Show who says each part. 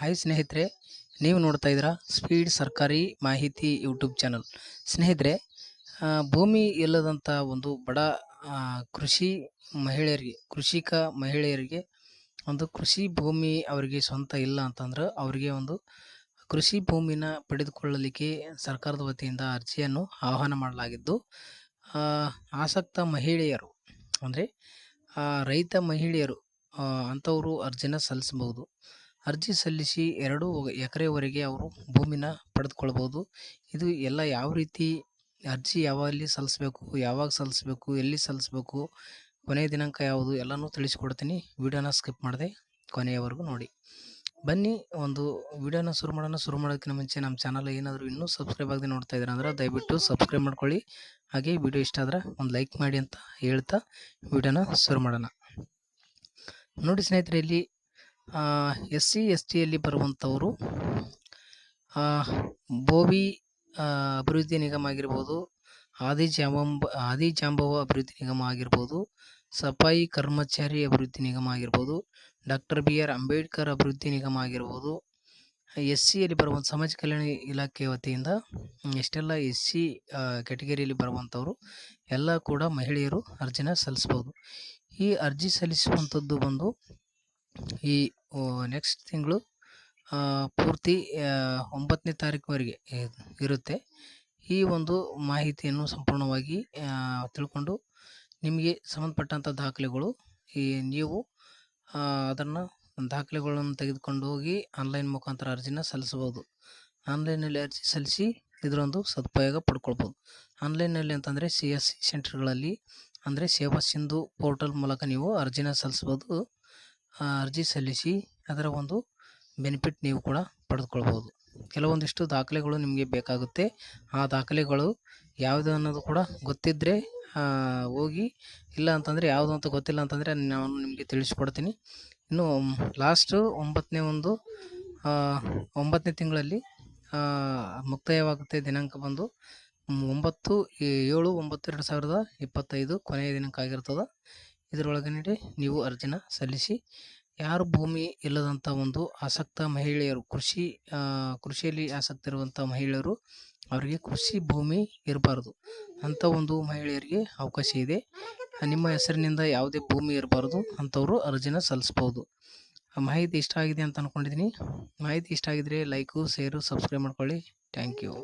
Speaker 1: Hi ಸ್ನೇಹಿತರೆ, ನೀವು ನೋಡ್ತಾ ಇದ್ದೀರಾ ಸ್ಪೀಡ್ ಸರ್ಕಾರಿ ಮಾಹಿತಿ ಯೂಟ್ಯೂಬ್ ಚಾನಲ್ ಸ್ನೇಹಿತರೆ ಭೂಮಿ ಇಲ್ಲದಂಥ ಒಂದು ಬಡ ಕೃಷಿ ಮಹಿಳೆಯರಿಗೆ, ಕೃಷಿಕ ಮಹಿಳೆಯರಿಗೆ ಒಂದು ಕೃಷಿ ಭೂಮಿ ಅವರಿಗೆ ಸ್ವಂತ ಇಲ್ಲ ಅಂತಂದ್ರೆ ಅವರಿಗೆ ಒಂದು ಕೃಷಿ ಭೂಮಿನ ಪಡೆದುಕೊಳ್ಳಲಿಕ್ಕೆ ಸರ್ಕಾರದ ವತಿಯಿಂದ ಅರ್ಜಿಯನ್ನು ಆಹ್ವಾನ ಮಾಡಲಾಗಿದ್ದು ಆಸಕ್ತ ಮಹಿಳೆಯರು, ಅಂದರೆ ರೈತ ಮಹಿಳೆಯರು ಅಂಥವರು ಅರ್ಜಿನ ಸಲ್ಲಿಸಬಹುದು. ಅರ್ಜಿ ಸಲ್ಲಿಸಿ ಎರಡು ಎಕರೆವರೆಗೆ ಅವರು ಭೂಮಿನ ಪಡೆದುಕೊಳ್ಬೋದು. ಇದು ಎಲ್ಲ ಯಾವ ರೀತಿ ಅರ್ಜಿ ಯಾವಲ್ಲಿ ಸಲ್ಲಿಸ್ಬೇಕು, ಯಾವಾಗ ಸಲ್ಲಿಸ್ಬೇಕು, ಎಲ್ಲಿ ಸಲ್ಲಿಸ್ಬೇಕು, ಕೊನೆಯ ದಿನಾಂಕ ಯಾವುದು ಎಲ್ಲನೂ ತಿಳಿಸ್ಕೊಡ್ತೀನಿ. ವಿಡಿಯೋನ ಸ್ಕಿಪ್ ಮಾಡದೆ ಕೊನೆಯವರೆಗೂ ನೋಡಿ. ಬನ್ನಿ, ಒಂದು ವಿಡಿಯೋನ ಶುರು ಮಾಡೋಣ. ಶುರು ಮಾಡೋದಕ್ಕಿಂತ ಮುಂಚೆ ನಮ್ಮ ಚಾನಲ್ ಏನಾದರೂ ಇನ್ನೂ ಸಬ್ಸ್ಕ್ರೈಬ್ ಆಗದೆ ನೋಡ್ತಾ ಇದ್ದೀರಾ ಅಂದ್ರೆ ದಯವಿಟ್ಟು ಸಬ್ಸ್ಕ್ರೈಬ್ ಮಾಡ್ಕೊಳ್ಳಿ. ಹಾಗೆ ವಿಡಿಯೋ ಇಷ್ಟ ಆದ್ರೆ ಒಂದು ಲೈಕ್ ಮಾಡಿ ಅಂತ ಹೇಳ್ತಾ ವಿಡಿಯೋನ ಶುರು ಮಾಡೋಣ. ನೋಡಿ ಸ್ನೇಹಿತರೆ, ಇಲ್ಲಿ ಎಸ್ ಸಿ ಎಸ್ ಟಿಯಲ್ಲಿ ಬರುವಂಥವರು ಬೋವಿ ಅಭಿವೃದ್ಧಿ ನಿಗಮ ಆಗಿರ್ಬೋದು, ಆದಿ ಜಾಂಬ ಆದಿ ಜಾಂಬವ ಅಭಿವೃದ್ಧಿ ನಿಗಮ ಆಗಿರ್ಬೋದು, ಸಫಾಯಿ ಕರ್ಮಚಾರಿ ಅಭಿವೃದ್ಧಿ ನಿಗಮ ಆಗಿರ್ಬೋದು, ಡಾಕ್ಟರ್ ಬಿ ಆರ್ ಅಂಬೇಡ್ಕರ್ ಅಭಿವೃದ್ಧಿ ನಿಗಮ ಆಗಿರ್ಬೋದು ಎಸ್ ಸಿಯಲ್ಲಿ ಬರುವಂಥ ಸಮಾಜ ಕಲ್ಯಾಣ ಇಲಾಖೆ ವತಿಯಿಂದ ಎಷ್ಟೆಲ್ಲ ಎಸ್ ಸಿ ಕ್ಯಾಟಗರಿಯಲ್ಲಿ ಬರುವಂಥವರು, ಎಲ್ಲ ಕೂಡ ಮಹಿಳೆಯರು ಅರ್ಜಿನ ಸಲ್ಲಿಸ್ಬೋದು. ಈ ಅರ್ಜಿ ಸಲ್ಲಿಸುವಂಥದ್ದು ಬಂದು ಈ ನೆಕ್ಸ್ಟ್ ತಿಂಗಳು ಪೂರ್ತಿ ಒಂಬತ್ತನೇ ತಾರೀಕುವರೆಗೆ ಇರುತ್ತೆ. ಈ ಒಂದು ಮಾಹಿತಿಯನ್ನು ಸಂಪೂರ್ಣವಾಗಿ ತಿಳ್ಕೊಂಡು ನಿಮಗೆ ಸಂಬಂಧಪಟ್ಟಂಥ ದಾಖಲೆಗಳು, ಈ ನೀವು ಅದನ್ನು ದಾಖಲೆಗಳನ್ನು ತೆಗೆದುಕೊಂಡು ಹೋಗಿ ಆನ್ಲೈನ್ ಮುಖಾಂತರ ಅರ್ಜಿನ ಸಲ್ಲಿಸಬಹುದು. ಆನ್ಲೈನಲ್ಲಿ ಅರ್ಜಿ ಸಲ್ಲಿಸಿ ಇದರೊಂದು ಸದುಪಯೋಗ ಪಡ್ಕೊಳ್ಬೋದು ಆನ್ಲೈನಲ್ಲಿ ಅಂತಂದರೆ ಸಿ ಎಸ್ ಸಿ ಸೆಂಟರ್ಗಳಲ್ಲಿ ಅಂದರೆ ಸೇವಾ ಸಿಂಧು ಪೋರ್ಟಲ್ ಮೂಲಕ ನೀವು ಅರ್ಜಿನ ಸಲ್ಲಿಸ್ಬೋದು ಅರ್ಜಿ ಸಲ್ಲಿಸಿ ಅದರ ಒಂದು ಬೆನಿಫಿಟ್ ನೀವು ಕೂಡ ಪಡೆದುಕೊಳ್ಬೋದು ಕೆಲವೊಂದಿಷ್ಟು ದಾಖಲೆಗಳು ನಿಮಗೆ ಬೇಕಾಗುತ್ತೆ. ಆ ದಾಖಲೆಗಳು ಯಾವುದು ಅನ್ನೋದು ಕೂಡ ಗೊತ್ತಿದ್ದರೆ ಹೋಗಿ ಇಲ್ಲ ಅಂತಂದರೆ ಯಾವುದು ಅಂತ ಗೊತ್ತಿಲ್ಲ ಅಂತಂದರೆ ನಾನು ನಿಮಗೆ ತಿಳಿಸ್ಕೊಡ್ತೀನಿ. ಇನ್ನು ಲಾಸ್ಟು ಒಂಬತ್ತನೇ ಒಂದು ಒಂಬತ್ತನೇ ತಿಂಗಳಲ್ಲಿ ಮುಕ್ತಾಯವಾಗುತ್ತೆ ದಿನಾಂಕ ಬಂದು ಒಂಬತ್ತು ಏಳು ಒಂಬತ್ತು ಎರಡು ಸಾವಿರದ ಇಪ್ಪತ್ತೈದು ಕೊನೆಯ ದಿನಾಂಕ ಆಗಿರ್ತದೆ. ಇದರೊಳಗಡೆ ನೀವು ಅರ್ಜಿನ ಸಲ್ಲಿಸಿ. ಯಾರು ಭೂಮಿ ಇಲ್ಲದಂಥ ಒಂದು ಆಸಕ್ತ ಮಹಿಳೆಯರು, ಕೃಷಿ ಕೃಷಿಯಲ್ಲಿ ಆಸಕ್ತಿ ಇರುವಂಥ ಮಹಿಳೆಯರು ಅವರಿಗೆ ಕೃಷಿ ಭೂಮಿ ಇರಬಾರ್ದು. ಅಂಥ ಒಂದು ಮಹಿಳೆಯರಿಗೆ ಅವಕಾಶ ಇದೆ. ನಿಮ್ಮ ಹೆಸರಿನಿಂದ ಯಾವುದೇ ಭೂಮಿ ಇರಬಾರ್ದು ಅಂಥವರು ಅರ್ಜಿನ ಸಲ್ಲಿಸ್ಬೋದು ಮಾಹಿತಿ ಇಷ್ಟ ಆಗಿದೆ ಅಂತ ಅಂದ್ಕೊಂಡಿದ್ದೀನಿ ಮಾಹಿತಿ ಇಷ್ಟ ಆಗಿದ್ರೆ ಲೈಕು, ಶೇರು, ಸಬ್ಸ್ಕ್ರೈಬ್ ಮಾಡ್ಕೊಳ್ಳಿ. Thank you.